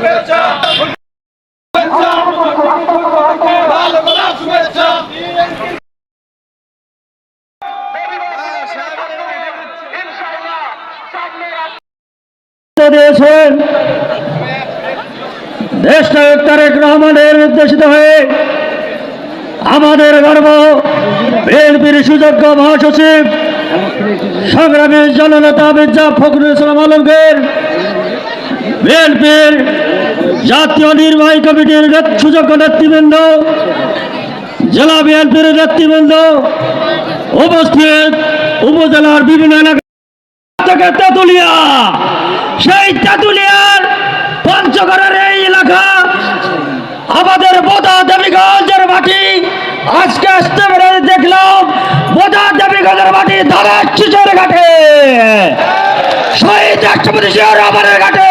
শুভেচ্ছা। তারেক রহমানের নির্দেশিত হয়ে আমাদের গর্ব। বিএনপির সুযোগ্য মহাসচিব, সংগ্রামী জননেতা মির্জা ফখরুল ইসলাম আলমগীর, বিএনপির জাতীয় নির্বাহী কমিটির নেত- সুযোগ্য নেতৃবৃন্দ, জেলা বিএনপির নেতৃবৃন্দ উপস্থিত উপজেলার বিভিন্ন এলাকা থেকে তেঁতুলিয়া। সেই তেঁতুলিয়ার পঞ্চগড়ের এই এলাকা আমাদের বোদা দেবীগঞ্জের মাটি। আজকে আসতে পেরে দেখলাম, বোদা দেবীগঞ্জের মাটি ধানের ঘাটে। শহীদ রাষ্ট্রপতি রহমানের ঘাটে।